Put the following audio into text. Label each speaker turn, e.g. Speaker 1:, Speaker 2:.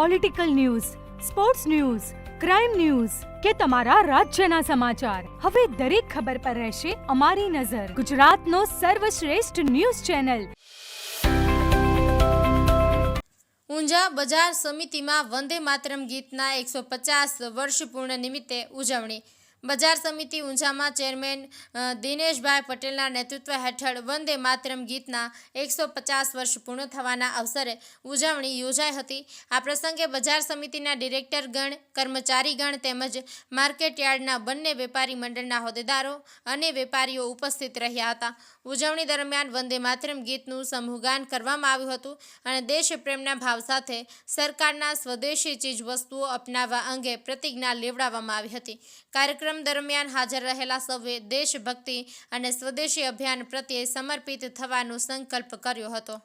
Speaker 1: Political news sports news crime news કે તમારા રાજ્યના સમાચાર. હવે દરેક ખબર પર રહેશે અમારી નજર. ગુજરાતનો સર્વશ્રેષ્ઠ ન્યૂઝ ચેનલ.
Speaker 2: ઊંઝા બજાર સમિતિમાં વંદે માતરમ ગીતના એકસો પચાસ વર્ષ પૂર્ણ નિમિત્તે ઉજવણી. બજાર સમિતિ ઊંઝામાં ચેરમેન દિનેશભાઈ પટેલના નેતૃત્વ હેઠળ વંદે માતરમ ગીતના એકસો પચાસ વર્ષ પૂર્ણ થવાના અવસરે ઉજવણી યોજાઈ હતી. આ પ્રસંગે બજાર સમિતિના ડિરેક્ટરગણ કર્મચારીગણ તેમજ માર્કેટયાર્ડના બંને વેપારી મંડળના હોદ્દેદારો અને વેપારીઓ ઉપસ્થિત રહ્યા હતા. ઉજવણી દરમિયાન વંદે માતરમ ગીતનું સમૂહગાન કરવામાં આવ્યું હતું અને દેશપ્રેમના ભાવ સાથે સરકારના સ્વદેશી ચીજવસ્તુઓ અપનાવવા અંગે પ્રતિજ્ઞા લેવડાવવામાં આવી હતી. કાર્યક્રમ દરમિયાન હાજર રહેલા સૌએ દેશભક્તિ અને સ્વદેશી અભિયાન પ્રત્યે સમર્પિત થવાનો સંકલ્પ કર્યો હતો.